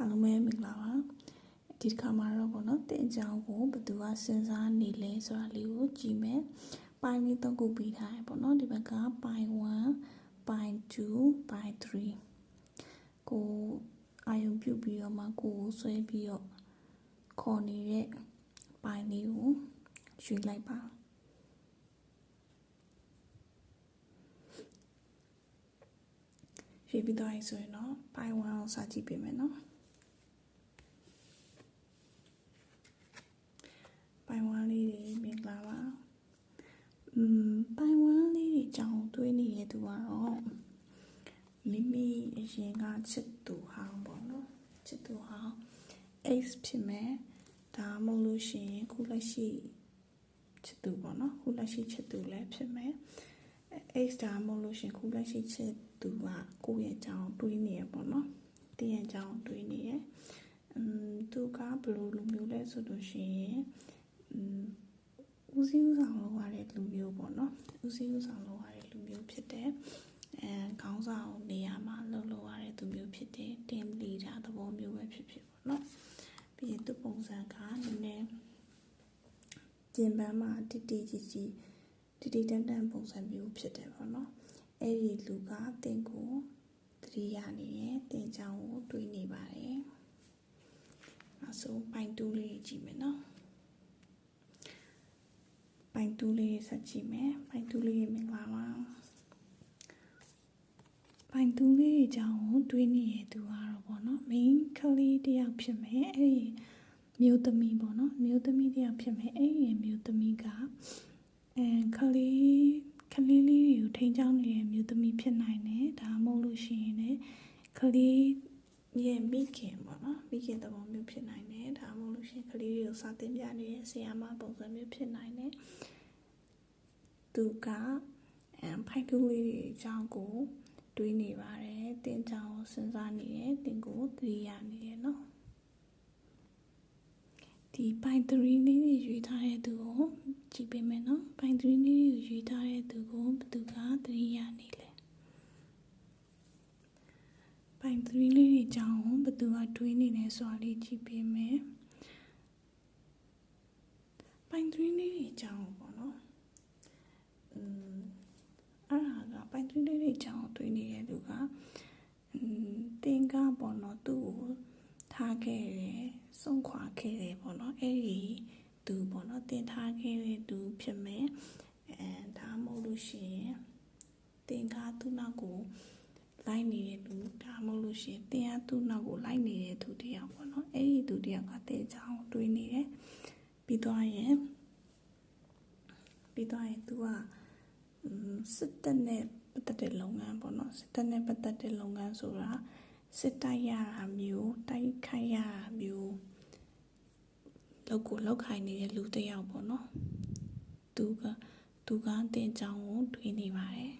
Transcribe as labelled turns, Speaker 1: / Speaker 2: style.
Speaker 1: အားလုံးပဲမင်္ဂလာပါဒီတစ်ခါမှာတော့ပေါ့နော်တင်အကြောင်းကိုဘယ်သူကစဉ်းစားနေလဲဆိုတာလေးကိုကြည့်မယ်ပိုင်းလေးသုံးခုပြီးထားတယ်ပေါ့နော်ဒီဘက်ကပိုင်း1ပိုင်း2ပိုင်း3ကိုအာယုံပြုတ်ပြီးတော့မှကိုကိုဆွဲပြီးတော့ခေါ်နေတဲ့ပိုင်းလေးကိုရွေးလိုက်ပါရွေးပြီးတော့ရင်ဆိုရင်တော့ပိုင်း1ကိုစကြည့်ပေးမယ်နော်ပိုင်း1လေးတွေမင်္ဂလာပါอืมပိုင်း အကြောင်းတွေးနေတဲ့သူကတော့မိမိအရင်ကချစ်သူဟောင်းပေါ့နော်ချစ်သူဟောင်း X ဖြစ်မယ်ဒါမှမဟုတ်လို့ရှိရင်ခုလက်ရှိချစ်သူပေါ့နော်ခုလက်ရှိချစ်သူလည်းဖြစ်မယ် X ဒါမှမဟုတ်လို့ရှိရင်ခုလက်ရှိချစ်သူကကိုယ့်ရဲ့အကြောင်းတွေးနေရပေါ့နော်တင်းရဲ့အကြောင်းတွေးနေရအမ်သူကဘယ်လိုလူမျိုးလဲဆိုလို့ရှိရင်အမ်ဦးစီးဦးဆောင်လုပ်ရတဲ့လူမျိုးပေါ့နော် ဦးစီးဦးဆောင်လုပ်ရတဲ့လူမျိုးဖြစ်တဲ့အဲခေါင်းဆောင်နေရာမှာလှုပ်လို့ရတဲ့သူမျိုးဖြစ်တဲ့ team leader သဘောမျိုးပဲဖြစ်ဖြစ်ပေါ့နော်ပြီးရင်သူပုံစံကနည်းနည်းကျင်ပန်းမှာတိတိကျကျတိတိတန်းတန်းပုံစံမျိုးဖြစ်တယ်ပေါ့နော်အဲ့ဒီလူကတင်ကိုတတိယနေရဲ့တင်ချောင်းကိုတွေးနေပါတယ်အဲဆိုပိုင်တူးလေးကြည့်မယ်နော် ပိုင်တူးလေးဆက်ကြည့်မယ်ပိုင်တူးလေးမင်္ဂလာပါပိုင်တူးလေးအကြောင်းကိုတွေးနေရသူကတော့ပေါ့နော် main ကလေးတယောက်ဖြစ်မယ်အဲ့ဒီမျိုးသမီးပေါ့နော်မျိုးသမီးတယောက်ဖြစ်မယ်အဲ့ဒီမျိုးသမီးကအဲကလေးကလေးလေးကိုထိန်းချောင်းနေတဲ့မျိုးသမီးဖြစ်နိုင်တယ်ဒါမှမဟုတ်လို့ရှိရင်လည်းကလေး ရဲ့မိခင်ပေါ့နော်မိခင်သဘောမျိုးဖြစ်နိုင်တယ်ဒါမှမဟုတ်လို့ရှိရင်ကလေးတွေကိုစာသင်ပြနေတဲ့ဆရာမပုံစံမျိုးဖြစ်နိုင်တယ်သူကအမ်ဖိုက်တူလေးတွေအကြောင်းကိုတွေးနေပါတယ်တင်ကြောင်စဉ်းစားနေတယ်တင်ကိုသတိရနေတယ်နော်ဒီပိုင်3လေးတွေရွေးထားတဲ့သူကိုကြည့်ပေးမယ်နော်ပိုင်3လေးတွေရွေးထားတဲ့သူကိုဘယ်သူကသတိရနေလဲပိုင်3လေးတွေအကြောင်းဘယ်သူက တွေးနေလဲဆိုတာလေးကြည့်ပေးမယ်ပိုင်3လေးတွေအကြောင်းပေါ့နော်อืมအဲ့ဒါကပိုင်3လေးတွေအကြောင်းတွေးနေတဲ့သူကอืมတင်ကပေါ့နော်သူ့ကိုထားခဲ့တယ်ဆုံးခွာခဲ့တယ်ပေါ့နော်အဲ့ဒီသူပေါ့နော်တင်ထားခဲ့တဲ့သူဖြစ်မယ်အဲဒါမှမဟုတ်လို့ရှိရင်တင်ကားသူ့နောက်ကို လိုက်နေတဲ့သူဒါမှမဟုတ်လို့ရှိရင်တင်အားသူ့နောက်ကိုလိုက်နေတဲ့သူတယောက်ပေါ့နော်အဲ့ဒီသူတယောက်ကတင်ချောင်းတွေးနေတယ်ပြီးတော့ရင်ပြီးတော့ရင် तू ကစစ်တပ်နဲ့ပတ်သက်တဲ့လုပ်ငန်းပေါ့နော်စစ်တပ်နဲ့ပတ်သက်တဲ့လုပ်ငန်းဆိုတာစစ်တိုက်ရတာမျိုးတိုက်ခိုက်ရတာမျိုးလောက်ကိုလောက်ခိုင်နေတဲ့လူတစ်ယောက်ပေါ့နော်သူကသူကတင်ချောင်းကိုတွေးနေပါတယ်